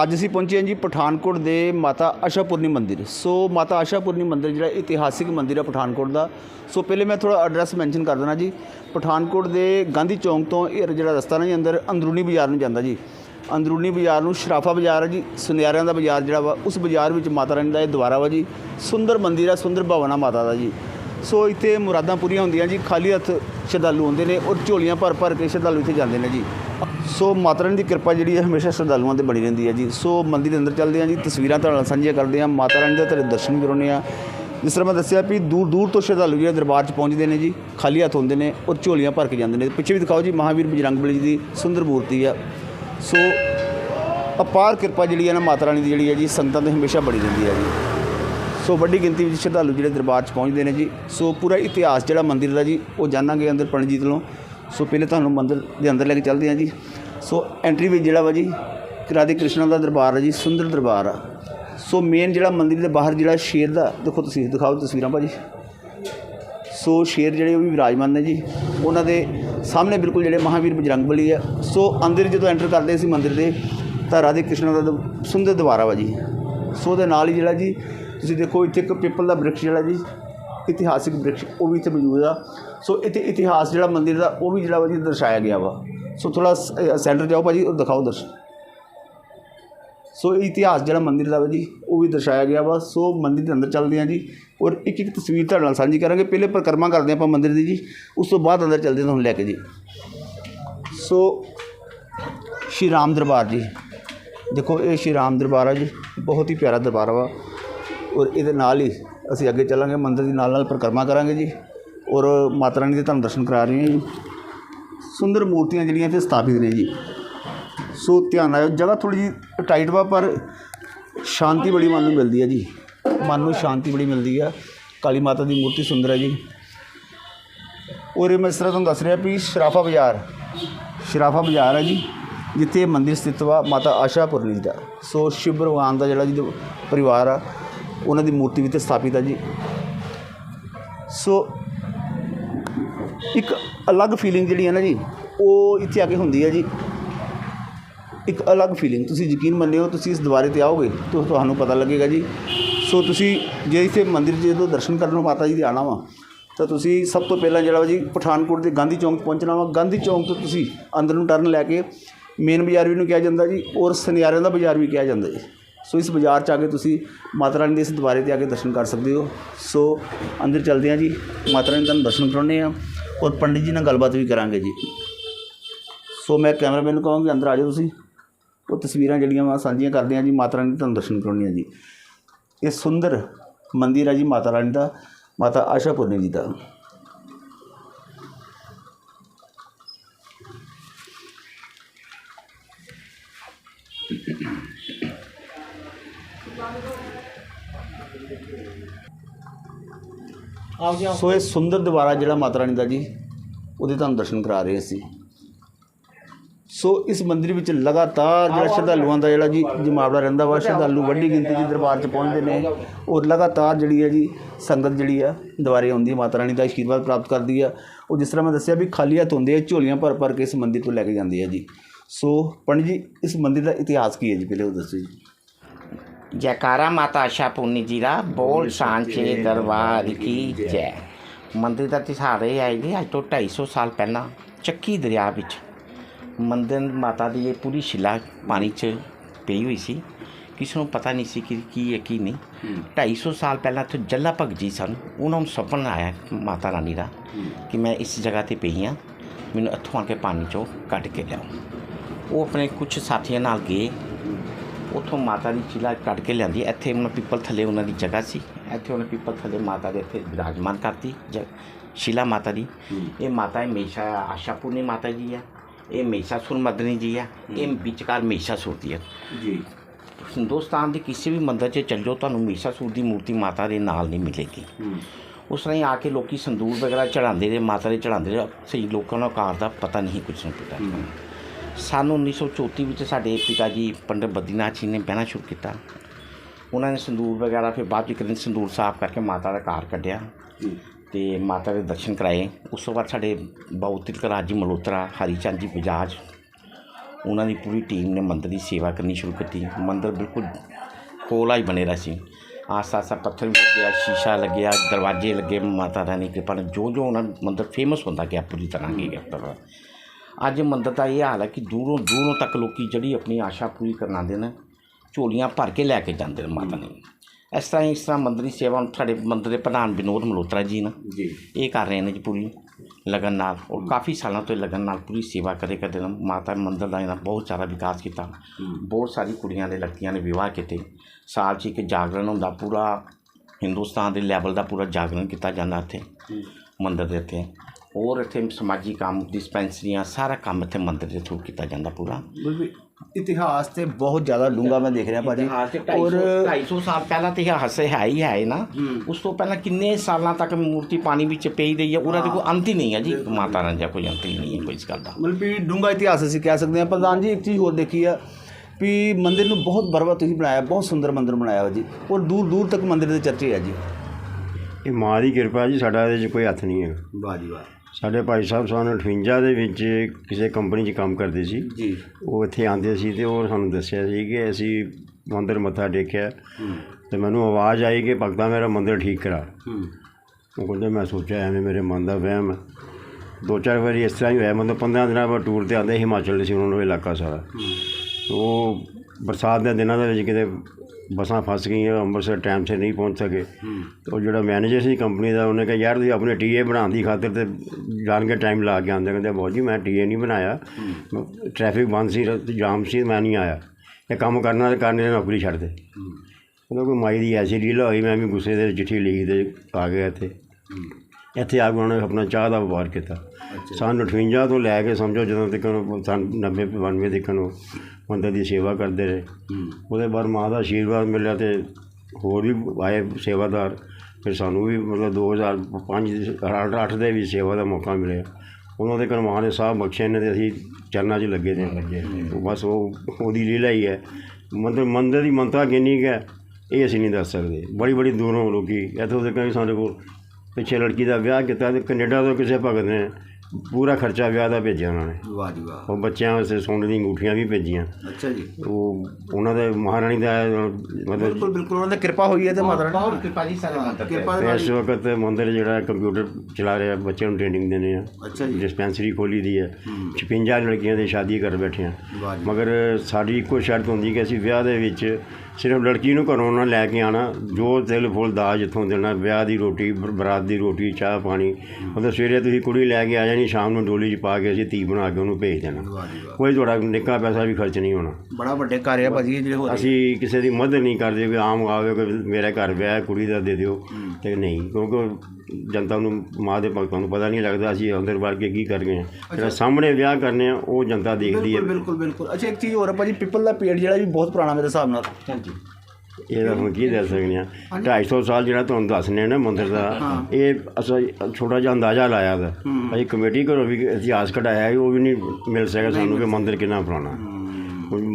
ਅੱਜ ਅਸੀਂ ਪਹੁੰਚੇ ਹਾਂ ਜੀ ਪਠਾਨਕੋਟ ਦੇ ਮਾਤਾ ਆਸ਼ਾਪੁਰਨੀ ਮੰਦਿਰ। ਸੋ ਮਾਤਾ ਆਸ਼ਾਪੁਰਨੀ ਮੰਦਿਰ ਜਿਹੜਾ ਇਤਿਹਾਸਿਕ ਮੰਦਿਰ ਹੈ ਪਠਾਨਕੋਟ ਦਾ। ਸੋ ਪਹਿਲੇ ਮੈਂ ਥੋੜਾ ਐਡਰੈਸ ਮੈਂਸ਼ਨ ਕਰ ਦੇਣਾ ਜੀ। ਪਠਾਨਕੋਟ ਦੇ ਗਾਂਧੀ ਚੌਂਕ ਤੋਂ ਇਹ ਜਿਹੜਾ ਰਸਤਾ ਨਾ ਜੀ ਅੰਦਰ ਅੰਦਰੂਨੀ ਬਾਜ਼ਾਰ ਨੂੰ ਜਾਂਦਾ ਜੀ। ਅੰਦਰੂਨੀ ਬਾਜ਼ਾਰ ਨੂੰ ਸ਼ਰਾਫਾ ਬਾਜ਼ਾਰ ਹੈ ਜੀ, ਸੁਨਿਆਰਿਆਂ ਦਾ ਬਾਜ਼ਾਰ ਜਿਹੜਾ ਵਾ, ਉਸ ਬਾਜ਼ਾਰ ਵਿੱਚ ਮਾਤਾ ਰਾਣੀ ਦਾ ਇਹ ਦੁਆਰਾ ਵਾ ਜੀ। ਸੁੰਦਰ ਮੰਦਿਰ ਹੈ ਸੁੰਦਰ ਭਵਨਾ ਮਾਤਾ ਦਾ ਜੀ। ਸੋ ਇੱਥੇ ਮੁਰਾਦਾਂ ਪੂਰੀਆਂ ਹੁੰਦੀਆਂ ਜੀ, ਖਾਲੀ ਹੱਥ ਸ਼ਰਧਾਲੂ ਆਉਂਦੇ ਨੇ ਔਰ ਝੋਲੀਆਂ ਭਰ ਭਰ ਕੇ ਸ਼ਰਧਾਲੂ ਇੱਥੇ ਜਾਂਦੇ ਨੇ ਜੀ। ਸੋ ਮਾਤਾ ਰਾਣੀ ਦੀ ਕਿਰਪਾ ਜਿਹੜੀ ਹੈ ਹਮੇਸ਼ਾ ਸ਼ਰਧਾਲੂਆਂ ਤੇ ਬਣੀ ਰਹਿੰਦੀ ਹੈ ਜੀ। ਸੋ ਮੰਦਿਰ ਦੇ ਅੰਦਰ ਚੱਲਦੇ ਹਾਂ ਜੀ, ਤਸਵੀਰਾਂ ਤੁਹਾਡੇ ਨਾਲ ਸਾਂਝੀਆਂ ਕਰਦੇ ਹਾਂ। ਮਾਤਾ ਰਾਣੀ ਦੇ ਤੁਹਾਡੇ ਦਰਸ਼ਨ ਵੀ ਕਰਾਉਂਦੇ ਹਾਂ। ਜਿਸ ਤਰ੍ਹਾਂ ਮੈਂ ਦੱਸਿਆ ਵੀ ਦੂਰ ਦੂਰ ਤੋਂ ਸ਼ਰਧਾਲੂ ਜਿਹੜੇ ਦਰਬਾਰ 'ਚ ਪਹੁੰਚਦੇ ਨੇ ਜੀ, ਖਾਲੀ ਹੱਥ ਹੁੰਦੇ ਨੇ ਔਰ ਝੋਲੀਆਂ ਭਰ ਕੇ ਜਾਂਦੇ ਨੇ। ਪਿੱਛੇ ਵੀ ਦਿਖਾਓ ਜੀ, ਮਹਾਵੀਰ ਬਜਰੰਗ ਬਲੀ ਜੀ ਦੀ ਸੁੰਦਰ ਮੂਰਤੀ ਆ। ਸੋ ਅਪਾਰ ਕਿਰਪਾ ਜਿਹੜੀ ਹੈ ਨਾ ਮਾਤਾ ਰਾਣੀ ਦੀ ਜਿਹੜੀ ਹੈ ਜੀ, ਸੰਗਤਾਂ ਤੇ ਹਮੇਸ਼ਾ ਬਣੀ ਰਹਿੰਦੀ ਹੈ ਜੀ। ਸੋ ਵੱਡੀ ਗਿਣਤੀ ਵਿੱਚ ਸ਼ਰਧਾਲੂ ਜਿਹੜੇ ਦਰਬਾਰ 'ਚ ਪਹੁੰਚਦੇ ਨੇ ਜੀ। ਸੋ ਪੂਰਾ ਇਤਿਹਾਸ ਜਿਹੜਾ ਮੰਦਿਰ ਦਾ ਜੀ, ਉਹ ਜਾਣਾਂਗੇ ਅੰਦਰ ਪੰਡਿਤ ਜੀ ਤੋਂ ਸੋ ਪਹਿਲੇ ਤੁਹਾਨੂੰ ਮੰਦਿਰ ਦੇ ਅੰਦਰ ਲੈ ਕੇ ਚੱਲਦੇ ਹਾਂ ਜੀ। ਸੋ ਐਂਟਰੀ ਵਿੱਚ ਜਿਹੜਾ ਵਾ ਜੀ, ਰਾਧੇ ਕ੍ਰਿਸ਼ਨ ਦਾ ਦਰਬਾਰ ਹੈ ਜੀ, ਸੁੰਦਰ ਦਰਬਾਰ ਆ। ਸੋ ਮੇਨ ਜਿਹੜਾ ਮੰਦਿਰ ਦੇ ਬਾਹਰ ਜਿਹੜਾ ਸ਼ੇਰ ਦਾ, ਦੇਖੋ ਤੁਸੀਂ ਦਿਖਾਓ ਤਸਵੀਰਾਂ ਭਾਜੀ। ਸੋ ਸ਼ੇਰ ਜਿਹੜੇ ਉਹ ਵੀ ਵਿਰਾਜਮਾਨ ਨੇ ਜੀ, ਉਹਨਾਂ ਦੇ ਸਾਹਮਣੇ ਬਿਲਕੁਲ ਜਿਹੜੇ ਮਹਾਵੀਰ ਬਜਰੰਗਬਲੀ ਆ। ਸੋ ਅੰਦਰ ਜਦੋਂ ਐਂਟਰ ਕਰਦੇ ਸੀ ਮੰਦਿਰ ਦੇ, ਤਾਂ ਰਾਧੇ ਕ੍ਰਿਸ਼ਨ ਦਾ ਦ- ਸੁੰਦਰ ਦਰਬਾਰਾ ਵਾ ਜੀ। ਸੋ ਉਹਦੇ ਨਾਲ ਹੀ ਜਿਹੜਾ ਜੀ, ਤੁਸੀਂ ਦੇਖੋ ਇੱਥੇ ਇੱਕ ਪਿੱਪਲ ਦਾ ਬ੍ਰਿਕਸ਼ ਜਿਹੜਾ ਜੀ, ਇਤਿਹਾਸਿਕ ਬ੍ਰਿਕਸ਼ ਉਹ ਵੀ ਇੱਥੇ ਮੌਜੂਦ ਆ। ਸੋ ਇੱਥੇ ਇਤਿਹਾਸ ਜਿਹੜਾ ਮੰਦਿਰ ਦਾ, ਉਹ ਵੀ ਜਿਹੜਾ ਵਾ ਜੀ ਦਰਸਾਇਆ ਗਿਆ ਵਾ। ਸੋ ਥੋੜਾ ਸੈਂਟਰ ਜਾਓ ਭਾਜੀ, ਉਹ ਦਿਖਾਓ ਦਰਸ਼ਨ ਸੋ ਇਹ ਇਤਿਹਾਸ ਜਿਹੜਾ ਮੰਦਿਰ ਦਾ ਵਾ ਜੀ, ਉਹ ਵੀ ਦਰਸਾਇਆ ਗਿਆ ਵਾ। ਸੋ ਮੰਦਿਰ ਦੇ ਅੰਦਰ ਚੱਲਦੇ ਹਾਂ ਜੀ, ਔਰ ਇੱਕ ਇੱਕ ਤਸਵੀਰ ਤੁਹਾਡੇ ਨਾਲ ਸਾਂਝੀ ਕਰਾਂਗੇ। ਪਹਿਲੇ ਪਰਿਕਰਮਾ ਕਰਦੇ ਹਾਂ ਆਪਾਂ ਮੰਦਿਰ ਦੀ ਜੀ, ਉਸ ਤੋਂ ਬਾਅਦ ਅੰਦਰ ਚੱਲਦੇ ਹਾਂ ਤੁਹਾਨੂੰ ਲੈ ਕੇ ਜੀ। ਸੋ ਸ਼੍ਰੀ ਰਾਮ ਦਰਬਾਰ ਜੀ, ਦੇਖੋ ਇਹ ਸ਼੍ਰੀ ਰਾਮ ਦਰਬਾਰ ਆ ਜੀ, ਬਹੁਤ ਹੀ ਪਿਆਰਾ ਦਰਬਾਰ ਵਾ। ਔਰ ਇਹਦੇ ਨਾਲ ਹੀ ਅਸੀਂ ਅੱਗੇ ਚੱਲਾਂਗੇ, ਮੰਦਿਰ ਦੇ ਨਾਲ ਨਾਲ ਪਰਿਕਰਮਾ ਕਰਾਂਗੇ ਜੀ। ਔਰ ਮਾਤਾ ਰਾਣੀ ਦੇ ਤੁਹਾਨੂੰ ਦਰਸ਼ਨ ਕਰਾ ਰਹੇ ਹਾਂ ਜੀ। ਸੁੰਦਰ ਮੂਰਤੀਆਂ ਜਿਹੜੀਆਂ ਇੱਥੇ ਸਥਾਪਿਤ ਨੇ ਜੀ। ਸੋ ਧਿਆਨ ਨਾਲ, ਜਗ੍ਹਾ ਥੋੜੀ ਜਿਹੀ ਟਾਈਟ ਵਾ, ਪਰ ਸ਼ਾਂਤੀ ਬੜੀ ਮਨ ਨੂੰ ਮਿਲਦੀ ਹੈ ਜੀ। ਮਨ ਨੂੰ ਸ਼ਾਂਤੀ ਬੜੀ ਮਿਲਦੀ ਆ। ਕਾਲੀ ਮਾਤਾ ਦੀ ਮੂਰਤੀ ਸੁੰਦਰ ਹੈ ਜੀ। ਔਰ ਇਹ ਮੈਂ ਇਸ ਤਰ੍ਹਾਂ ਤੁਹਾਨੂੰ ਦੱਸ ਰਿਹਾ ਵੀ ਸ਼ਰਾਫਾ ਬਾਜ਼ਾਰ ਸ਼ਰਾਫਾ ਬਾਜ਼ਾਰ ਹੈ ਜੀ, ਜਿੱਥੇ ਇਹ ਮੰਦਿਰ ਸਥਿਤ ਵਾ, ਮਾਤਾ ਆਸ਼ਾਪੁਰਨੀ ਦਾ। ਸੋ ਸ਼ਿਵ ਭਗਵਾਨ ਦਾ ਜਿਹੜਾ ਜੀ ਪਰਿਵਾਰ ਆ, ਉਹਨਾਂ ਦੀ ਮੂਰਤੀ ਵੀ ਇੱਥੇ ਸਥਾਪਿਤ ਹੈ ਜੀ। ਸੋ ਇੱਕ ਅਲੱਗ ਫੀਲਿੰਗ ਜਿਹੜੀ ਹੈ ਨਾ ਜੀ ਉਹ ਇੱਥੇ ਆ ਕੇ ਹੁੰਦੀ ਹੈ ਜੀ। ਇੱਕ ਅਲੱਗ ਫੀਲਿੰਗ ਤੁਸੀਂ ਯਕੀਨ ਮੰਨਿਓ, ਤੁਸੀਂ ਇਸ ਦੁਆਰੇ ਤੇ ਆਓਗੇ ਤਾਂ ਤੁਹਾਨੂੰ ਪਤਾ ਲੱਗੇਗਾ ਜੀ। ਸੋ ਤੁਸੀਂ ਜੇ ਇੱਥੇ ਮੰਦਿਰ 'ਚ ਜਦੋਂ ਦਰਸ਼ਨ ਕਰਨ ਨੂੰ ਮਾਤਾ ਜੀ ਦੇ ਆਣਾ ਵਾ, ਤਾਂ ਤੁਸੀਂ ਸਭ ਤੋਂ ਪਹਿਲਾਂ ਜਿਹੜਾ ਵਾ ਜੀ ਪਠਾਨਕੋਟ ਦੇ ਗਾਂਧੀ ਚੌਂਕ ਪਹੁੰਚਣਾ ਵਾ। ਗਾਂਧੀ ਚੌਂਕ ਤੋਂ ਤੁਸੀਂ ਅੰਦਰ ਨੂੰ ਟਰਨ ਲੈ ਕੇ ਮੇਨ ਬਾਜ਼ਾਰ ਵੀ ਨੂੰ ਕਿਹਾ ਜਾਂਦਾ ਜੀ, ਔਰ ਸੁਨਿਆਰਿਆਂ ਦਾ ਬਾਜ਼ਾਰ ਵੀ ਕਿਹਾ ਜਾਂਦਾ ਜੀ। ਸੋ ਇਸ ਬਾਜ਼ਾਰ 'ਚ ਆ ਕੇ ਤੁਸੀਂ ਮਾਤਾ ਰਾਣੀ ਦੇ ਇਸ ਦੁਆਰੇ ਤੇ ਆ ਕੇ ਦਰਸ਼ਨ ਕਰ ਸਕਦੇ ਹੋ। ਸੋ ਅੰਦਰ ਚੱਲਦੇ ਹਾਂ ਜੀ। ਮਾਤਾ ਰਾਣੀ ਤੁਹਾਨੂੰ ਦਰਸ਼ਨ ਕਰਾਉਂਦੇ ਆ ਔਰ ਪੰਡਿਤ ਜੀ ਨਾਲ ਗੱਲਬਾਤ ਵੀ ਕਰਾਂਗੇ ਜੀ। ਸੋ ਮੈਂ ਕੈਮਰਾਮੈਨ ਨੂੰ ਕਹਾਂਗਾ ਅੰਦਰ ਆ ਜਾਓ ਤੁਸੀਂ। ਉਹ ਤਸਵੀਰਾਂ ਜਿਹੜੀਆਂ ਮੈਂ ਸਾਂਝੀਆਂ ਕਰਦੇ ਹਾਂ ਜੀ, ਮਾਤਾ ਰਾਣੀ ਤੁਹਾਨੂੰ ਦਰਸ਼ਨ ਕਰਾਉਣੇ ਆ ਜੀ। ਇਹ ਸੁੰਦਰ ਮੰਦਿਰ ਹੈ ਜੀ, ਮਾਤਾ ਰਾਣੀ ਦਾ, ਮਾਤਾ ਆਸ਼ਾ ਪੁਰਨੀ ਜੀ ਦਾ। ਆਓ ਜੀ ਸੋ ਇਹ ਸੁੰਦਰ ਦੁਆਰਾ ਜਿਹੜਾ ਮਾਤਾ ਰਾਣੀ ਦਾ ਜੀ, ਉਹਦੇ ਤੁਹਾਨੂੰ ਦਰਸ਼ਨ ਕਰਾ ਰਹੇ ਸੀ ਸੋ ਇਸ ਮੰਦਿਰ ਵਿੱਚ ਲਗਾਤਾਰ ਜਿਹੜਾ ਸ਼ਰਧਾਲੂਆਂ ਦਾ ਜਿਹੜਾ ਜੀ ਜਮਾਵੜਾ ਰਹਿੰਦਾ ਵਾ ਸ਼ਰਧਾਲੂ ਵੱਡੀ ਗਿਣਤੀ 'ਚ ਦਰਬਾਰ 'ਚ ਪਹੁੰਚਦੇ ਨੇ। ਔਰ ਲਗਾਤਾਰ ਜਿਹੜੀ ਹੈ ਜੀ ਸੰਗਤ ਜਿਹੜੀ ਆ ਦੁਆਰੇ ਆਉਂਦੀ ਹੈ ਮਾਤਾ ਰਾਣੀ ਦਾ ਆਸ਼ੀਰਵਾਦ ਪ੍ਰਾਪਤ ਕਰਦੀ ਆ। ਉਹ ਜਿਸ ਤਰ੍ਹਾਂ ਮੈਂ ਦੱਸਿਆ ਵੀ ਖਾਲੀ ਹੱਥ ਹੁੰਦੇ ਆ ਝੋਲੀਆਂ ਭਰ ਭਰ ਕੇ ਇਸ ਮੰਦਿਰ ਤੋਂ ਲੈ ਕੇ ਜਾਂਦੇ ਆ ਜੀ। ਸੋ ਪੰਡਿਤ ਜੀ ਇਸ ਮੰਦਿਰ ਦਾ ਇਤਿਹਾਸ ਕੀ ਹੈ ਜੀ? ਪਹਿਲੇ ਉਹ ਦੱਸੋ ਜੀ। ਜੈਕਾਰਾ ਮਾਤਾ ਆਸ਼ਾ ਪੂਰਨੀ ਜੀ ਦਾ ਬੋਲ ਸਾਂਚੇ ਦਰਬਾਰ ਕੀ ਜੈ। ਮੰਦਿਰ ਦਾ ਇਤਿਹਾਸ ਇਹ ਹੈ ਜੀ ਅੱਜ ਤੋਂ 250 ਸਾਲ ਪਹਿਲਾਂ ਚੱਕੀ ਦਰਿਆ ਵਿੱਚ ਮੰਦਿਰ ਮਾਤਾ ਦੀ ਇਹ ਪੂਰੀ ਸ਼ਿਲਾ ਪਾਣੀ 'ਚ ਪਈ ਹੋਈ ਸੀ। ਕਿਸੇ ਨੂੰ ਪਤਾ ਨਹੀਂ ਸੀ ਕਿ ਕੀ ਹੈ ਕੀ ਨਹੀਂ। 250 ਸਾਲ ਪਹਿਲਾਂ ਇੱਥੇ ਜੱਲਾ ਭਗਤ ਜੀ ਸਨ। ਉਹਨਾਂ ਨੂੰ ਸੁਪਨਾ ਆਇਆ ਮਾਤਾ ਰਾਣੀ ਦਾ ਕਿ ਮੈਂ ਇਸ ਜਗ੍ਹਾ ਤੇ ਪਈ ਹਾਂ। ਮੈਨੂੰ ਇੱਥੋਂ ਆ ਕੇ ਪਾਣੀ 'ਚੋਂ ਕੱਢ ਕੇ ਲਿਆਓ। ਉਹ ਆਪਣੇ ਕੁਝ ਸਾਥੀਆਂ ਨਾਲ ਗਏ। ਉੱਥੋਂ ਮਾਤਾ ਦੀ ਚਿਲਾ ਕੱਢ ਕੇ ਲਿਆਂਦੀ। ਇੱਥੇ ਉਹਨਾਂ ਪਿੱਪਲ ਥੱਲੇ ਉਹਨਾਂ ਦੀ ਜਗ੍ਹਾ ਸੀ। ਇੱਥੇ ਉਹਨੇ ਪਿੱਪਲ ਥੱਲੇ ਮਾਤਾ ਦੇ ਇੱਥੇ ਵਿਰਾਜਮਾਨ ਕਰਤੀ। ਸ਼ਿਲਾ ਮਾਤਾ ਦੀ। ਇਹ ਮਾਤਾ ਹਮੇਸ਼ਾ ਆਸ਼ਾਪੁਰਨੀ ਮਾਤਾ ਜੀ ਆ ਇਹ ਮਹਿਸ਼ਾਸੁਰ ਮਦਨੀ ਜੀ ਆ। ਇਹ ਵਿਚਕਾਰ ਮਹਿਸ਼ਾਸੁਰ ਦੀ ਆ। ਜੀ। ਹਿੰਦੁਸਤਾਨ ਦੇ ਕਿਸੇ ਵੀ ਮੰਦਰ 'ਚ ਚੱਲ ਜਾਓ ਤੁਹਾਨੂੰ ਮਹਿਸ਼ਾਸੁਰ ਦੀ ਮੂਰਤੀ ਮਾਤਾ ਦੇ ਨਾਲ ਨਹੀਂ ਮਿਲੇਗੀ। ਉਸ ਤਰ੍ਹਾਂ ਹੀ ਆ ਕੇ ਲੋਕੀ ਸੰਦੂਰ ਵਗੈਰਾ ਚੜਾਉਂਦੇ ਰਹੇ ਮਾਤਾ ਦੇ ਚੜਾਉਂਦੇ ਰਹੇ। ਸਹੀ ਲੋਕਾਂ ਨੂੰ ਆਕਾਰ ਦਾ ਪਤਾ ਨਹੀਂ ਕੁਝ ਨੂੰ ਪਤਾ। ਸਨ 1934 ਵਿੱਚ ਸਾਡੇ ਪਿਤਾ ਜੀ ਪੰਡਿਤ ਬਦਰੀਨਾਥ ਜੀ ਨੇ ਬਹਿਣਾ ਸ਼ੁਰੂ ਕੀਤਾ। ਉਹਨਾਂ ਨੇ ਸੰਦੂਰ ਵਗੈਰਾ ਫਿਰ ਬਾਅਦ 'ਚ ਇੱਕ ਦਿਨ ਸੰਦੂਰ ਸਾਫ਼ ਕਰਕੇ ਮਾਤਾ ਦਾ ਕਾਰ ਕੱਢਿਆ। ਜੀ। ਤੇ ਮਾਤਾ ਦੇ ਦਰਸ਼ਨ ਕਰਾਏ ਉਸ ਤੋਂ ਬਾਅਦ ਸਾਡੇ ਬਾਉ ਤਿਲਕ ਰਾਜ ਜੀ ਮਲਹੋਤਰਾ ਹਰੀ ਚੰਦ ਜੀ ਬਜਾਜ ਉਹਨਾਂ ਦੀ ਪੂਰੀ ਟੀਮ ਨੇ ਮੰਦਰ ਦੀ ਸੇਵਾ ਕਰਨੀ ਸ਼ੁਰੂ ਕੀਤੀ ਮੰਦਰ ਬਿਲਕੁਲ ਖੋਲਾ ਹੀ ਬਣੇ ਰਿਹਾ ਸੀ ਆਸਾ ਆਸਾ ਪੱਥਰ ਵੀ ਲੱਗਿਆ ਸ਼ੀਸ਼ਾ ਲੱਗਿਆ ਦਰਵਾਜ਼ੇ ਲੱਗੇ ਮਾਤਾ ਰਾਣੀ ਦੀ ਕਿਰਪਾ ਨਾਲ ਜੋ ਜੋ ਉਹਨਾਂ ਦਾ ਮੰਦਰ ਫੇਮਸ ਹੁੰਦਾ ਗਿਆ ਪੂਰੀ ਤਰ੍ਹਾਂ ਕੀ ਗਿਆ ਅੱਜ ਮੰਦਰ ਦਾ ਇਹ ਹਾਲ ਹੈ ਕਿ ਦੂਰੋਂ ਦੂਰੋਂ ਤੱਕ ਲੋਕੀ ਜਿਹੜੀ ਆਪਣੀ ਆਸ਼ਾ ਪੂਰੀ ਕਰਨ ਆਉਂਦੇ ਨੇ ਝੋਲੀਆਂ ਭਰ ਕੇ ਲੈ ਕੇ ਜਾਂਦੇ ਨੇ ਮਾਤਾ ਨੇ ਇਸ ਤਰ੍ਹਾਂ ਹੀ ਇਸ ਤਰ੍ਹਾਂ ਮੰਦਰ ਦੀ ਸੇਵਾ ਹੁਣ ਸਾਡੇ ਮੰਦਰ ਦੇ ਪ੍ਰਧਾਨ ਵਿਨੋਦ ਮਲਹੋਤਰਾ ਜੀ ਨਾ ਜੀ। ਇਹ ਕਰ ਰਹੇ ਨੇ ਜੀ ਪੂਰੀ ਲਗਨ ਨਾਲ। ਔਰ ਕਾਫੀ ਸਾਲਾਂ ਤੋਂ ਲਗਨ ਨਾਲ ਪੂਰੀ ਸੇਵਾ ਕਰੇ ਕਰਦੇ ਨੇ ਮਾਤਾ ਮੰਦਰ ਦਾ ਇਹਨਾਂ ਬਹੁਤ ਸਾਰਾ ਵਿਕਾਸ ਕੀਤਾ। ਬਹੁਤ ਸਾਰੀ ਕੁੜੀਆਂ ਦੇ ਲੜਕੀਆਂ ਨੇ ਵਿਵਾਹ ਕੀਤੇ। ਸਾਲ 'ਚ ਇੱਕ ਜਾਗਰਣ ਹੁੰਦਾ ਪੂਰਾ ਹਿੰਦੁਸਤਾਨ ਦੇ ਲੈਵਲ ਦਾ ਪੂਰਾ ਜਾਗਰਣ ਕੀਤਾ ਜਾਂਦਾ ਇੱਥੇ ਮੰਦਰ ਦੇ ਇੱਥੇ ਹੋਰ ਇੱਥੇ ਸਮਾਜੀ ਕੰਮ ਡਿਸਪੈਂਸਰੀਆਂ ਸਾਰਾ ਕੰਮ ਇੱਥੇ ਮੰਦਰ ਦੇ ਥਰੂ ਕੀਤਾ ਜਾਂਦਾ ਪੂਰਾ। ਇਤਿਹਾਸ ਤੇ ਬਹੁਤ ਜ਼ਿਆਦਾ ਡੂੰਘਾ ਮੈਂ ਦੇਖ ਰਿਹਾ ਭਾਜੀ। ਔਰ ਔਰ 250 ਸਾਲ ਪਹਿਲਾਂ ਤੇ ਇਹ ਹੱਸੇ ਹੈ ਹੀ ਹੈ ਨਾ। ਉਸ ਤੋਂ ਪਹਿਲਾਂ ਕਿੰਨੇ ਸਾਲਾਂ ਤੱਕ ਮੂਰਤੀ ਪਾਣੀ ਵਿੱਚ ਪਈ ਰਹੀ ਹੈ ਉਹਦਾ ਤੇ ਕੋਈ ਅੰਤ ਹੀ ਨਹੀਂ ਹੈ ਜੀ। ਮਾਤਾ ਰਾਣੀ ਦਾ ਕੋਈ ਅੰਤ ਹੀ ਨਹੀਂ ਹੈ ਕੋਈ ਇਸ ਗੱਲ ਦਾ। ਮਤਲਬ ਵੀ ਡੂੰਘਾ ਇਤਿਹਾਸ ਅਸੀਂ ਕਹਿ ਸਕਦੇ ਹਾਂ। ਪ੍ਰਧਾਨ ਜੀ ਇੱਕ ਚੀਜ਼ ਹੋਰ ਦੇਖੀ ਆ ਵੀ ਮੰਦਿਰ ਨੂੰ ਬਹੁਤ ਬਰਵਾ ਤੁਸੀਂ ਬਣਾਇਆ ਬਹੁਤ ਸੁੰਦਰ ਮੰਦਿਰ ਬਣਾਇਆ ਜੀ। ਔਰ ਦੂਰ ਦੂਰ ਤੱਕ ਮੰਦਿਰ ਦੇ ਚਰਚੇ ਆ ਜੀ। ਇਹ ਮਾਂ ਦੀ ਕਿਰਪਾ ਜੀ ਸਾਡਾ ਇਹਦੇ 'ਚ ਕੋਈ ਹੱਥ ਨਹੀਂ ਹੈ ਵਾਹ ਜੀ ਵਾਹ। ਸਾਡੇ ਭਾਈ ਸਾਹਿਬ ਸਾਨੂੰ 58 ਦੇ ਵਿੱਚ ਕਿਸੇ ਕੰਪਨੀ 'ਚ ਕੰਮ ਕਰਦੇ ਸੀ। ਜੀ। ਉਹ ਇੱਥੇ ਆਉਂਦੇ ਸੀ ਤੇ ਉਹ ਸਾਨੂੰ ਦੱਸਿਆ ਸੀ ਕਿ ਅਸੀਂ ਮੰਦਿਰ ਮੱਥਾ ਟੇਕਿਆ। ਤੇ ਮੈਨੂੰ ਆਵਾਜ਼ ਆਈ ਕਿ ਭਗਤਾ ਮੇਰਾ ਮੰਦਿਰ ਠੀਕ ਕਰਾ। ਹੂੰ। ਉਹ ਕਹਿੰਦੇ ਮੈਂ ਸੋਚਿਆ ਐਵੇਂ ਮੇਰੇ ਮਨ ਦਾ ਵਹਿਮ ਹੈ ਦੋ ਚਾਰ ਵਾਰੀ ਇਸ ਤਰ੍ਹਾਂ ਹੀ ਹੋਇਆ ਮਤਲਬ 15 ਦਿਨਾਂ ਬਾਅਦ ਟੂਰ ਤੇ ਆਉਂਦੇ ਹਿਮਾਚਲ ਦੇ ਸੀ ਉਹਨਾਂ ਨੂੰ ਇਲਾਕਾ ਸਾਰਾ। ਉਹ ਬਰਸਾਤ ਦੇ ਦਿਨਾਂ ਦੇ ਵਿੱਚ ਕਿਤੇ ਬੱਸਾਂ ਫਸ ਗਈਆਂ ਅੰਮ੍ਰਿਤਸਰ ਟਾਈਮ ਸਿਰ ਨਹੀਂ ਪਹੁੰਚ ਸਕੇ। ਤੇ ਉਹ ਜਿਹੜਾ ਮੈਨੇਜਰ ਸੀ ਕੰਪਨੀ ਦਾ ਉਹਨੇ ਕਿਹਾ ਯਾਰ ਤੁਸੀਂ ਆਪਣੇ ਟੀਏ ਬਣਾਉਣ ਦੀ ਖਾਤਰ ਤੇ ਜਾਣ ਕੇ ਟਾਈਮ ਲਾ ਕੇ ਆਉਂਦੇ ਕਹਿੰਦੇ ਬਹੁਤ ਜੀ ਮੈਂ ਟੀਏ ਨਹੀਂ ਬਣਾਇਆ। ਟ੍ਰੈਫਿਕ ਬੰਦ ਸੀ ਜਾਮ ਸੀ ਮੈਂ ਨਹੀਂ ਆਇਆ। ਇਹ ਕੰਮ ਕਰਨਾ ਤੇ ਕਰਨੇ ਨੌਕਰੀ ਛੱਡ ਦੇ। ਉਹਨਾਂ ਕੋਈ ਮਾਈ ਦੀ ਐਸੀ ਲੀਲਾ ਹੋਈ ਮੈਂ ਵੀ ਗੁੱਸੇ ਦੇ ਚਿੱਠੀ ਲਿਖੀ ਤੇ ਆ ਗਿਆ ਇੱਥੇ। ਇੱਥੇ ਆ ਕੇ ਉਹਨਾਂ ਨੇ ਆਪਣਾ ਚਾਹ ਦਾ ਵਪਾਰ ਕੀਤਾ। ਸਾਨੂੰ 58 ਤੋਂ ਲੈ ਕੇ ਸਮਝੋ ਜਦੋਂ ਤੱਕ ਸਨ 90 92 ਤੱਕ ਉਹ ਮੰਦਰ ਦੀ ਸੇਵਾ ਕਰਦੇ ਰਹੇ। ਉਹਦੇ ਬਾਅਦ ਮਾਂ ਦਾ ਆਸ਼ੀਰਵਾਦ ਮਿਲਿਆ ਤੇ ਹੋਰ ਵੀ ਆਏ ਸੇਵਾਦਾਰ। ਫਿਰ ਸਾਨੂੰ ਵੀ ਮਤਲਬ 2005 8 ਦੇ ਵੀ ਸੇਵਾ ਦਾ ਮੌਕਾ ਮਿਲਿਆ। ਉਹਨਾਂ ਦੇ ਕਰਮਾਂ ਨੇ ਸਾਹ ਬਖਸ਼ੇ ਨੇ ਤੇ ਅਸੀਂ ਚਰਨਾਂ 'ਚ ਲੱਗੇ ਤੇ ਉਹ ਬਸ ਉਹ ਉਹਦੀ ਲੀਲਾ ਹੀ ਹੈ। ਮੰਦਰ ਮੰਦਰ ਦੀ ਮੰਤਰਾ ਕਿੰਨੀ ਹੈ ਇਹ ਅਸੀਂ ਨਹੀਂ ਦੱਸ ਸਕਦੇ। ਬੜੀ ਬੜੀ ਦੂਰੋਂ ਲੋਕੀ ਇੱਥੋਂ ਤੱਕ ਵੀ ਸਾਡੇ ਕੋਲ ਪਿੱਛੇ ਲੜਕੀ ਦਾ ਵਿਆਹ ਕੀਤਾ ਅਤੇ ਕੈਨੇਡਾ ਤੋਂ ਕਿਸੇ ਭਗਤ ਨੇ ਪੂਰਾ ਖਰਚਾ ਵਿਆਹ ਦਾ ਭੇਜਿਆ ਉਹਨਾਂ ਨੇ। ਵਾਹ ਜੀ ਵਾਹ। ਉਹ ਬੱਚਿਆਂ ਵਾਸਤੇ ਸੋਨੇ ਦੀਆਂ ਅੰਗੂਠੀਆਂ ਵੀ ਭੇਜੀਆਂ। ਅੱਛਾ ਜੀ। ਉਹ ਉਹਨਾਂ ਦੇ ਮਹਾਰਾਣੀ ਦਾ ਮਤਲਬ ਬਿਲਕੁਲ ਬਿਲਕੁਲ ਉਹਨਾਂ ਦੀ ਕਿਰਪਾ ਹੋਈ ਹੈ ਤੇ ਮਾਤਾ ਰਾਣੀ ਬਹੁਤ ਕਿਰਪਾ ਜੀ ਸਾਰੇ ਮੰਦਰ ਕਿਰਪਾ ਤੇ ਇਸ ਵਕਤ ਮੰਦਿਰ ਜਿਹੜਾ ਕੰਪਿਊਟਰ ਚਲਾ ਰਿਹਾ ਬੱਚਿਆਂ ਨੂੰ ਟ੍ਰੇਨਿੰਗ ਦਿੰਦੇ ਆ ਅੱਛਾ ਜੀ। ਡਿਸਪੈਂਸਰੀ ਖੋਲੀ ਦੀ ਹੈ। 56 ਲੜਕੀਆਂ ਦੀ ਸ਼ਾਦੀ ਕਰ ਬੈਠੇ ਆ। ਮਗਰ ਸਾਡੀ ਇੱਕੋ ਸ਼ਰਤ ਹੁੰਦੀ ਕਿ ਅਸੀਂ ਵਿਆਹ ਦੇ ਵਿੱਚ ਸਿਰਫ ਲੜਕੀ ਨੂੰ ਘਰੋਂ ਨਾ ਲੈ ਕੇ ਆਣਾ ਜੋ ਤਿਲ ਫੁੱਲ ਦਾਜ ਜਿੱਥੋਂ ਦੇਣਾ ਵਿਆਹ ਦੀ ਰੋਟੀ ਬਰਾਤ ਦੀ ਰੋਟੀ ਚਾਹ ਪਾਣੀ ਮਤਲਬ ਸਵੇਰੇ ਤੁਸੀਂ ਕੁੜੀ ਲੈ ਕੇ ਆ ਜਾਣੀ ਸ਼ਾਮ ਨੂੰ ਡੋਲੀ 'ਚ ਪਾ ਕੇ ਅਸੀਂ ਧੀ ਬਣਾ ਕੇ ਉਹਨੂੰ ਭੇਜ ਦੇਣਾ। ਕੋਈ ਤੁਹਾਡਾ ਨਿੱਕਾ ਪੈਸਾ ਵੀ ਖਰਚ ਨਹੀਂ ਹੋਣਾ। ਬੜਾ ਵੱਡੇ ਕਾਰਿਆ ਭਾਜੀ ਇਹ ਜਿਹੜੇ ਹੋ ਅਸੀਂ ਕਿਸੇ ਦੀ ਮਦਦ ਨਹੀਂ ਕਰਦੇ ਵੀ ਆਮ ਆਵੇ ਕਿ ਮੇਰੇ ਘਰ ਵਿਆਹ ਕੁੜੀ ਦਾ ਦੇ ਦਿਓ। ਤੇ ਨਹੀਂ ਕਿਉਂਕਿ ਜਨਤਾ ਨੂੰ ਮਾਂ ਦੇ ਭਗਤਾਂ ਨੂੰ ਪਤਾ ਨਹੀਂ ਲੱਗਦਾ ਅਸੀਂ ਅੰਦਰ ਵੜ ਕੇ ਕੀ ਕਰ ਗਏ ਹਾਂ। ਜਿਹੜਾ ਸਾਹਮਣੇ ਵਿਆਹ ਕਰਨੇ ਆ ਉਹ ਜਨਤਾ ਦੇਖਦੀ ਹੈ ਬਿਲਕੁਲ ਬਿਲਕੁਲ ਅੱਛਾ ਇੱਕ ਚੀਜ਼ ਹੋਰ ਹੈ ਭਾਜੀ ਪਿੱਪਲ ਦਾ ਪੇੜ ਜਿਹੜਾ ਵੀ ਬਹੁਤ ਪੁਰਾਣਾ ਮੇਰੇ ਹਿਸਾਬ ਨਾਲ। ਹਾਂਜੀ। ਇਹਦਾ ਹੁਣ ਕੀ ਦੱਸ ਸਕਦੇ ਆ? 250 ਸਾਲ ਜਿਹੜਾ ਤੁਹਾਨੂੰ ਦੱਸਨੇ ਨਾ ਮੰਦਿਰ ਦਾ ਇਹ ਅਸਾਂ ਛੋਟਾ ਜਿਹਾ ਅੰਦਾਜ਼ਾ ਲਾਇਆ ਦਾ ਅਸੀਂ ਕਮੇਟੀ ਘਰੋਂ ਵੀ ਇਤਿਹਾਸ ਕਢਾਇਆ ਉਹ ਵੀ ਨਹੀਂ ਮਿਲ ਸਕਿਆ ਸਾਨੂੰ ਕਿ ਮੰਦਿਰ ਕਿੰਨਾ ਪੁਰਾਣਾ।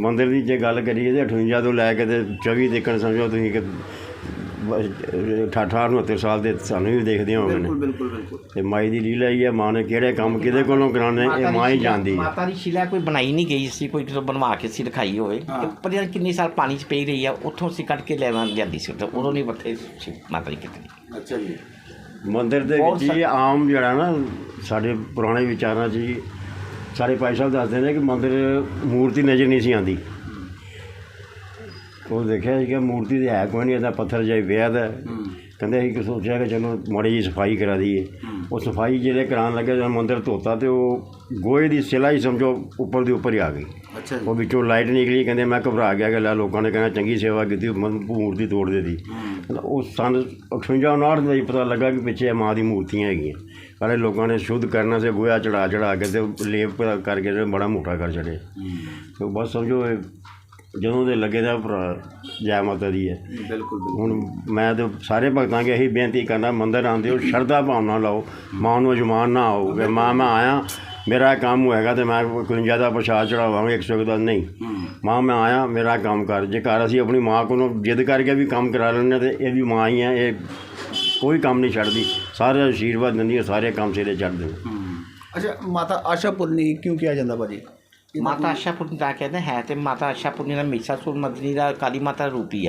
ਮੰਦਿਰ ਦੀ ਜੇ ਗੱਲ ਕਰੀਏ ਤੇ 58 ਤੋਂ ਲੈ ਕੇ ਤੇ 24 ਦੇਖਣ ਸਮਝੋ ਤੁਸੀਂ ਕਿ 88 69 ਸਾਲ ਦੇ ਸਾਨੂੰ ਵੀ ਦੇਖਦੇ ਹੋਗੇ ਨੇ। ਬਿਲਕੁਲ ਬਿਲਕੁਲ ਬਿਲਕੁਲ। ਤੇ ਮਾਈ ਦੀ ਲੀਲਾ ਹੀ ਹੈ ਮਾਂ ਨੇ ਕਿਹੜੇ ਕੰਮ ਕਿਹਦੇ ਕੋਲੋਂ ਕਰਾਉਣੇ ਇਹ ਮਾਂ ਹੀ ਜਾਣਦੀ ਹੈ ਮਾਤਾ ਦੀ ਸ਼ਿਲਾ ਕੋਈ ਬਣਾਈ ਨਹੀਂ ਗਈ ਸੀ ਕੋਈ ਕਿਸੇ ਬਣਵਾ ਕੇ ਸੀ ਦਿਖਾਈ ਹੋਵੇ। ਤੇ ਪਰ ਯਾਰ ਕਿੰਨੀ ਸਾਲ ਪਾਣੀ 'ਚ ਪਈ ਰਹੀ ਆ ਉੱਥੋਂ ਅਸੀਂ ਕੱਢ ਕੇ ਲੈਣਾ ਜਾਂਦੀ ਸੀ ਤੇ ਉਦੋਂ ਨਹੀਂ ਸੀ ਮਾਤਾ ਦੀ ਕਿਤੇ। ਅੱਛਾ ਜੀ। ਮੰਦਿਰ ਦੇ ਵਿੱਚ ਹੀ ਆਮ ਜਿਹੜਾ ਨਾ ਸਾਡੇ ਪੁਰਾਣੇ ਵਿਚਾਰਾਂ 'ਚ ਹੀ ਸਾਰੇ ਭਾਈ ਸਾਹਿਬ ਦੱਸਦੇ ਨੇ ਕਿ ਮੰਦਿਰ ਮੂਰਤੀ ਨਜ਼ਰ ਨਹੀਂ ਸੀ ਆਉਂਦੀ। ਉਹ ਦੇਖਿਆ ਕਿ ਮੂਰਤੀ ਤੇ ਹੈ ਕੋਈ ਨਹੀਂ ਇਹਦਾ ਪੱਥਰ ਜਿਹਾ ਵਿਆਹ ਦਾ। ਕਹਿੰਦੇ ਅਸੀਂ ਕਿ ਸੋਚਿਆ ਕਿ ਚਲੋ ਮਾੜੀ ਜੀ ਸਫ਼ਾਈ ਕਰਾ ਦਈਏ। ਉਹ ਸਫ਼ਾਈ ਜਿਹੜੇ ਕਰਾਉਣ ਲੱਗੇ ਜਦੋਂ ਮੰਦਿਰ ਧੋਤਾ ਤੇ ਉਹ ਗੋਹੇ ਦੀ ਸਿਲਾ ਹੀ ਸਮਝੋ ਉੱਪਰ ਦੀ ਉੱਪਰ ਹੀ ਆ ਗਈ। ਅੱਛਾ ਉਹ ਵਿੱਚੋਂ ਲਾਈਟ ਨਿਕਲੀ ਕਹਿੰਦੇ ਮੈਂ ਘਬਰਾ ਗਿਆ ਕਿ ਲੈ ਲੋਕਾਂ ਨੇ ਕਹਿਣਾ ਚੰਗੀ ਸੇਵਾ ਕੀਤੀ ਮੂਰਤੀ ਤੋੜ ਦਿੱਤੀ। ਉਹ ਸੰਨ 58 59 ਦਾ ਹੀ ਪਤਾ ਲੱਗਾ ਕਿ ਪਿੱਛੇ ਮਾਂ ਦੀ ਮੂਰਤੀਆਂ ਹੈਗੀਆਂ। ਪਹਿਲੇ ਲੋਕਾਂ ਨੇ ਸ਼ੁੱਧ ਕਰਨਾ ਸੀ ਗੋਇਆ ਚੜਾ ਚੜਾ ਕੇ ਤੇ ਲੇਪ ਕਰਕੇ ਤੇ ਬੜਾ ਮੋਟਾ ਕਰ ਛੜੇ ਤੇ ਬਸ ਸਮਝੋ ਇਹ ਜਦੋਂ ਦੇ ਲੱਗੇ ਦਾ ਭਰਾ ਜੈ ਮਾਤਾ ਦੀ ਹੈ। ਬਿਲਕੁਲ ਹੁਣ ਮੈਂ ਤੇ ਸਾਰੇ ਭਗਤਾਂ ਕੇ ਇਹੀ ਬੇਨਤੀ ਕਰਨਾ ਮੰਦਰ ਆਉਂਦੇ ਹੋ ਸ਼ਰਧਾ ਭਾਵਨਾ ਲਾਓ ਮਾਂ ਨੂੰ ਅਜਮਾਨ ਨਾ ਆਓ ਕਿ ਮਾਂ ਮੈਂ ਆਇਆ ਮੇਰਾ ਕੰਮ ਹੋਏਗਾ ਤੇ ਮੈਂ ਕੋਈ ਜ਼ਿਆਦਾ ਪ੍ਰਸ਼ਾਦ ਚੜਾਵਾਂਗਾ 100 ਦਾ ਨਹੀਂ। ਮਾਂ ਮੈਂ ਆਇਆ ਮੇਰਾ ਕੰਮ ਕਰ ਜੇ ਘਰ ਅਸੀਂ ਆਪਣੀ ਮਾਂ ਕੋਲੋਂ ਜਿੱਦ ਕਰਕੇ ਵੀ ਕੰਮ ਕਰਾ ਲੈਂਦੇ ਤੇ ਇਹ ਵੀ ਮਾਂ ਹੀ ਹੈ ਇਹ ਕੋਈ ਕੰਮ ਨਹੀਂ ਛੱਡਦੀ। ਸਾਰੇ ਆਸ਼ੀਰਵਾਦ ਦਿੰਦੀ ਹੈ ਸਾਰੇ ਕੰਮ ਸਿਰੇ ਚੜ੍ਹਦੇ ਨੇ। ਅੱਛਾ ਮਾਤਾ ਆਸ਼ਾ ਪੁਰਨੀ ਕਿਉਂ ਕਿਹਾ ਜਾਂਦਾ ਭਾਜੀ? ਮਾਤਾ ਆਸ਼ਾਪੁਰਨੀ ਦਾ ਕਹਿੰਦੇ ਹੈ ਤੇ ਮਾਤਾ ਮੀਸਾਸੁਰ ਮਦਨੀ ਦਾ ਕਾਲੀ ਮਾਤਾ ਰੂਪ ਹੀ।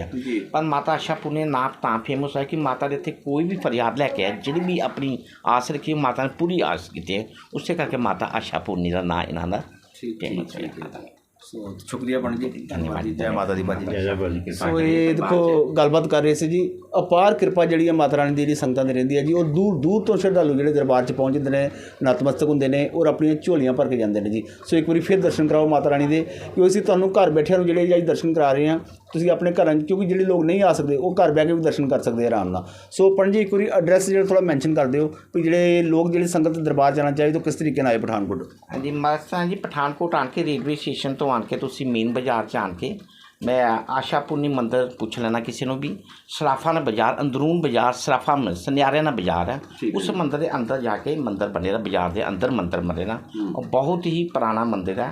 ਪਰ ਮਾਤਾ ਆਸ਼ਾਪੁਰਨੀ ਦਾ ਨਾਮ ਤਾਂ ਫੇਮਸ ਹੈ ਕਿ ਮਾਤਾ ਦੇ ਇੱਥੇ ਕੋਈ ਵੀ ਫਰਿਆਦ ਲੈ ਕੇ ਆਏ ਜਿਹੜੀ ਵੀ ਆਪਣੀ ਆਸ ਰੱਖੀ ਮਾਤਾ ਨੇ ਪੂਰੀ ਆਸ ਕੀਤੀ ਹੈ ਉਸੇ ਕਰਕੇ ਮਾਤਾ ਆਸ਼ਾਪੁਰਨੀ ਦਾ ਨਾਮ ਇਹਨਾਂ ਦਾ ਠੀਕ famous ਹੈ। ਸੋ ਸ਼ੁਕਰੀਆ ਪੰਡਿਤ ਜੀ। ਧੰਨਵਾਦ ਜੀ। ਜੈ ਮਾਤਾ ਦੀ ਬਾਜੀ ਜੈ। ਜੈ ਭਾਜੀ ਸੋ ਇਹ ਦੇਖੋ ਗੱਲਬਾਤ ਕਰ ਰਹੇ ਸੀ ਜੀ। ਅਪਾਰ ਕਿਰਪਾ ਜਿਹੜੀ ਹੈ ਮਾਤਾ ਰਾਣੀ ਦੀ ਜਿਹੜੀ ਸੰਗਤਾਂ ਦੀ ਰਹਿੰਦੀ ਹੈ ਜੀ ਉਹ ਦੂਰ ਦੂਰ ਤੋਂ ਸ਼ਰਧਾਲੂ ਜਿਹੜੇ ਦਰਬਾਰ 'ਚ ਪਹੁੰਚਦੇ ਨੇ ਨਤਮਸਤਕ ਹੁੰਦੇ ਨੇ ਔਰ ਆਪਣੀਆਂ ਝੋਲੀਆਂ ਭਰ ਕੇ ਜਾਂਦੇ ਨੇ ਜੀ। ਸੋ ਇੱਕ ਵਾਰੀ ਫਿਰ ਦਰਸ਼ਨ ਕਰਾਓ ਮਾਤਾ ਰਾਣੀ ਦੇ ਕਿਉਂਕਿ ਅਸੀਂ ਤੁਹਾਨੂੰ ਘਰ ਬੈਠਿਆਂ ਨੂੰ ਜਿਹੜੇ ਜੀ ਦਰਸ਼ਨ ਕਰਾ ਰਹੇ ਹਾਂ ਤੁਸੀਂ ਆਪਣੇ ਘਰਾਂ 'ਚ ਕਿਉਂਕਿ ਜਿਹੜੇ ਲੋਕ ਨਹੀਂ ਆ ਸਕਦੇ ਉਹ ਘਰ ਬਹਿ ਕੇ ਵੀ ਦਰਸ਼ਨ ਕਰ ਸਕਦੇ ਆ ਆਰਾਮ ਨਾਲ। ਸੋ ਪੰਡਿਤ ਜੀ ਇੱਕ ਵਾਰੀ ਐਡਰੈਸ ਜਿਹੜਾ ਥੋੜਾ ਮੈਂਸ਼ਨ ਕਰ ਦਿਓ ਵੀ ਜਿਹੜੇ ਲੋਕ ਜਿਹੜੇ ਸੰਗਤ ਦਰਬਾਰ ਜਾਣਾ ਚਾਹੀਦੇ ਉਹ ਕਿਸ ਤਰੀਕੇ ਨਾਲ ਆਏ ਪਠਾਨਕੋਟ? ਹਾਂਜੀ ਮਸਤਾਂ ਜੀ ਪਠਾਨਕੋਟ ਆਣ ਕੇ ਰੇਲਵੇ ਸਟੇਸ਼ਨ ਤੋਂ ਆਣ ਕੇ ਤੁਸੀਂ ਮੇਨ ਬਾਜ਼ਾਰ 'ਚ ਆਣ ਕੇ ਮੈਂ ਆਸ਼ਾਪੁਰਨੀ ਮੰਦਿਰ ਪੁੱਛ ਲੈਣਾ ਕਿਸੇ ਨੂੰ ਵੀ ਸਰਾਫਾਨਾ ਬਾਜ਼ਾਰ ਅੰਦਰੂਨ ਬਾਜ਼ਾਰ ਸਰਾਫਾ ਮ- ਸੁਨਿਆਰਿਆਂ ਬਾਜ਼ਾਰ ਹੈ। ਉਸ ਮੰਦਿਰ ਦੇ ਅੰਦਰ ਜਾ ਕੇ ਮੰਦਿਰ ਬਣੇਗਾ ਬਾਜ਼ਾਰ ਦੇ ਅੰਦਰ ਮੰਦਿਰ ਬਣੇਗਾ ਉਹ ਬਹੁਤ ਹੀ ਪੁਰਾਣਾ ਮੰਦਿਰ ਹੈ।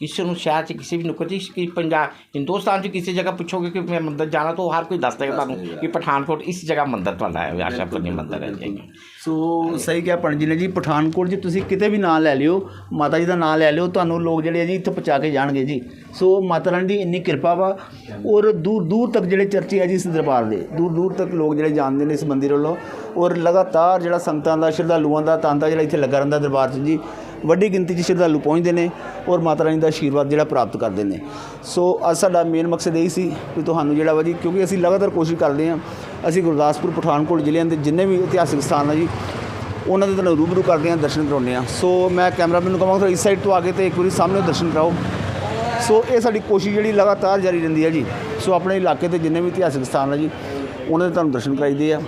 ਕਿਸੇ ਨੂੰ ਸ਼ਹਿਰ 'ਚ ਕਿਸੇ ਵੀ ਨੁਕਰ 'ਚ ਕਿ ਪੰਜਾਬ ਹਿੰਦੁਸਤਾਨ 'ਚ ਕਿਸੇ ਜਗ੍ਹਾ ਪੁੱਛੋਗੇ ਕਿ ਮੈਂ ਮੰਦਿਰ ਜਾਣਾ ਤਾਂ ਹਰ ਕੋਈ ਦੱਸ ਦੇਗਾ ਤੁਹਾਨੂੰ ਕਿ ਪਠਾਨਕੋਟ ਇਸ ਜਗ੍ਹਾ ਮੰਦਿਰ ਤੁਹਾਡਾ ਹੈ ਆਸ਼ਾਪੁਰਨੀ ਮੰਦਿਰ ਹੈ ਜੀ। ਸੋ ਸਹੀ ਕਿਹਾ ਪੰਡਿਤ ਜੀ ਨੇ ਜੀ ਪਠਾਨਕੋਟ 'ਚ ਤੁਸੀਂ ਕਿਤੇ ਵੀ ਨਾਂ ਲੈ ਲਿਓ ਮਾਤਾ ਜੀ ਦਾ ਨਾਂ ਲੈ ਲਿਓ ਤੁਹਾਨੂੰ ਲੋਕ ਜਿਹੜੇ ਜੀ ਇੱਥੇ ਪਹੁੰਚਾ ਕੇ ਜਾਣਗੇ ਜੀ। ਸੋ ਮਾਤਾ ਰਾਣੀ ਦੀ ਇੰਨੀ ਕਿਰਪਾ ਵਾ ਔਰ ਦੂਰ ਦੂਰ ਤੱਕ ਜਿਹੜੇ ਚਰਚੇ ਆ ਜੀ ਇਸ ਦਰਬਾਰ ਦੇ ਦੂਰ ਦੂਰ ਤੱਕ ਲੋਕ ਜਿਹੜੇ ਜਾਣਦੇ ਨੇ ਇਸ ਮੰਦਿਰ ਵੱਲੋਂ ਔਰ ਲਗਾਤਾਰ ਜਿਹੜਾ ਸੰਗਤਾਂ ਦਾ ਸ਼ਰਧਾਲੂਆਂ ਦਾ ਤਾਂਤਾ ਜਿਹੜਾ ਇੱਥੇ ਲੱਗਾ ਰਹਿੰਦਾ ਦਰਬਾਰ 'ਚ ਜੀ ਵੱਡੀ ਗਿਣਤੀ 'ਚ ਸ਼ਰਧਾਲੂ ਪਹੁੰਚਦੇ ਨੇ ਔਰ ਮਾਤਾ ਰਾਣੀ ਦਾ ਆਸ਼ੀਰਵਾਦ ਜਿਹੜਾ ਪ੍ਰਾਪਤ ਕਰਦੇ ਨੇ। ਸੋ ਅੱਜ ਸਾਡਾ ਮੇਨ ਮਕਸਦ ਇਹ ਸੀ ਕਿ ਤੁਹਾਨੂੰ ਜਿਹੜਾ ਵਾ ਜੀ, ਕਿਉਂਕਿ ਅਸੀਂ ਲਗਾਤਾਰ ਕੋਸ਼ਿਸ਼ ਕਰਦੇ ਹਾਂ, ਅਸੀਂ ਗੁਰਦਾਸਪੁਰ, ਪਠਾਨਕੋਟ ਜ਼ਿਲ੍ਹਿਆਂ ਦੇ ਜਿੰਨੇ ਵੀ ਇਤਿਹਾਸਿਕ ਸਥਾਨ ਆ ਜੀ, ਉਹਨਾਂ ਦੇ ਤੁਹਾਨੂੰ ਰੂਬਰੂ ਕਰਦੇ ਹਾਂ, ਦਰਸ਼ਨ ਕਰਾਉਂਦੇ ਹਾਂ। ਸੋ ਮੈਂ ਕੈਮਰਾਮੈਨ ਨੂੰ ਕਹਾਂਗਾ, ਇਸ ਸਾਈਡ ਤੋਂ ਆ ਕੇ ਤੇ ਇੱਕ ਵਾਰੀ ਸਾਹਮਣੇ ਦਰਸ਼ਨ ਕਰਾਓ। ਸੋ ਇਹ ਸਾਡੀ ਕੋਸ਼ਿਸ਼ ਜਿਹੜੀ ਲਗਾਤਾਰ ਜਾਰੀ ਰਹਿੰਦੀ ਹੈ ਜੀ। ਸੋ ਆਪਣੇ ਇਲਾਕੇ ਦੇ ਜਿੰਨੇ ਵੀ ਇਤਿਹਾਸਿਕ ਸਥਾਨ ਆ ਜੀ, ਉਹਨਾਂ ਦੇ ਤੁਹਾਨੂੰ ਦਰਸ਼ਨ ਕਰਾਈਦੇ ਆ।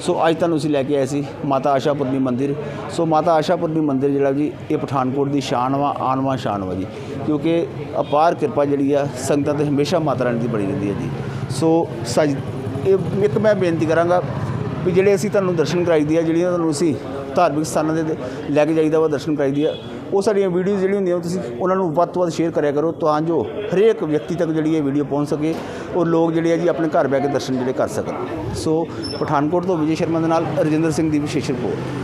ਸੋ ਅੱਜ ਤੁਹਾਨੂੰ ਅਸੀਂ ਲੈ ਕੇ ਆਏ ਸੀ ਮਾਤਾ ਆਸ਼ਾਪੁਰਨੀ ਮੰਦਿਰ। ਸੋ ਮਾਤਾ ਆਸ਼ਾਪੁਰਨੀ ਮੰਦਿਰ ਜਿਹੜਾ ਜੀ, ਇਹ ਪਠਾਨਕੋਟ ਦੀ ਸ਼ਾਨ ਵਾ ਆਨਵਾ ਸ਼ਾਨ ਵਾ ਜੀ। ਕਿਉਂਕਿ ਅਪਾਰ ਕਿਰਪਾ ਜਿਹੜੀ ਆ, ਸੰਗਤਾਂ ਤੇ ਹਮੇਸ਼ਾ ਮਾਤਾ ਰਾਣੀ ਦੀ ਬਣੀ ਰਹਿੰਦੀ ਹੈ ਜੀ। ਸੋ ਸਜ, ਇਹ ਇੱਕ ਮੈਂ ਬੇਨਤੀ ਕਰਾਂਗਾ ਵੀ ਜਿਹੜੇ ਅਸੀਂ ਤੁਹਾਨੂੰ ਦਰਸ਼ਨ ਕਰਾਈ ਦੀ ਆ, ਜਿਹੜੀਆਂ ਤੁਹਾਨੂੰ ਅਸੀਂ ਧਾਰਮਿਕ ਸਥਾਨਾਂ ਦੇ ਲੈ ਕੇ ਜਾਈਦਾ ਵਾ, ਦਰਸ਼ਨ ਕਰਾਈਦੀ ਆ। ਉਹ ਸਾਡੀਆਂ ਵੀਡੀਓਜ਼ ਜਿਹੜੀਆਂ ਹੁੰਦੀਆਂ, ਤੁਸੀਂ ਉਹਨਾਂ ਨੂੰ ਵੱਧ ਤੋਂ ਵੱਧ ਸ਼ੇਅਰ ਕਰਿਆ ਕਰੋ ਤਾਂ ਜੋ ਹਰੇਕ ਵਿਅਕਤੀ ਤੱਕ ਜਿਹੜੀ ਇਹ ਵੀਡੀਓ ਪਹੁੰਚ ਸਕੇ ਔਰ ਲੋਕ ਜਿਹੜੇ ਆ ਜੀ ਆਪਣੇ ਘਰ ਬਹਿ ਕੇ ਦਰਸ਼ਨ ਜਿਹੜੇ ਕਰ ਸਕਣ। ਸੋ ਪਠਾਨਕੋਟ ਤੋਂ ਵਿਜੇ ਸ਼ਰਮਾ ਦੇ ਨਾਲ ਰਜਿੰਦਰ ਸਿੰਘ ਦੀ ਵਿਸ਼ੇਸ਼ ਰਿਪੋਰਟ